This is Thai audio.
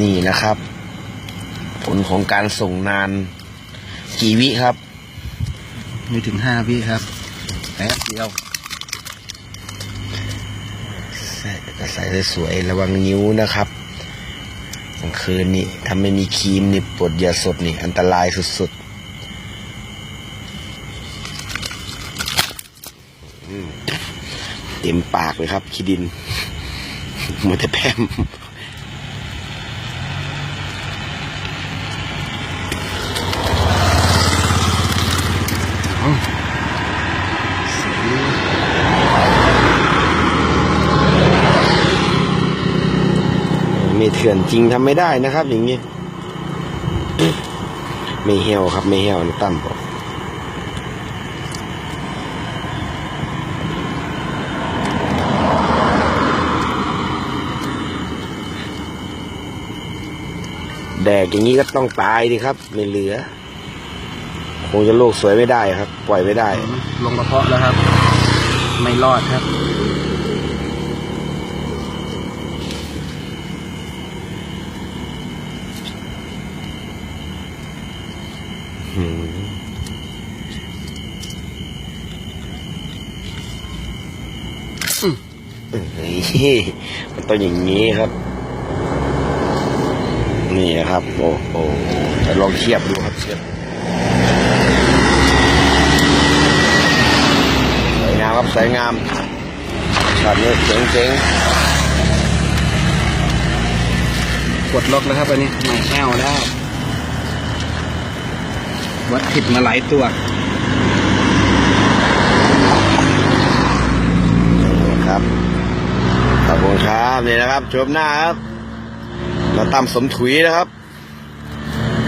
นี่นะครับ ผลของการส่งนาน กี่วิครับ ไม่ถึงห้าวิครับแป๊บเดียวใส่ก็ใส่สวยๆระวังนิ้วนะครับกลางคืนนี่ถ้าไม่มีครีมนี่ปวดยาสดนี่ อันตรายสุดๆอืมเต็มปากเลยครับขี้ดินมันจะแพม ไม่เถื่อนจริงทำไม่ได้นะครับ อย่างนี้ ไม่เหี่ยวครับ ไม่เหี่ยวนะตั้มบอกแดกอย่างนี้ก็ต้องตายดิครับไม่เหลือ คงจะโลกสวยไม่ได้ครับ ปล่อยไม่ได้ ลงกระเพาะแล้วครับ ไม่รอดครับ มเฮ้ยมันต้องอย่างนี้ครับ นี่นะครับ โอ้โหจะลองเทียบดูครับเทียบสวยงามครับสวยงามช็อตนี้เจ๋งเจ๋งกดล็อกแล้วครับอันนี้ไม่แห้วแล้ว วัดผิดมาหลายตัวนี่ครับขอบคุณครับนี่นะครับชมหน้าครับมาตามสมถุยนะครับ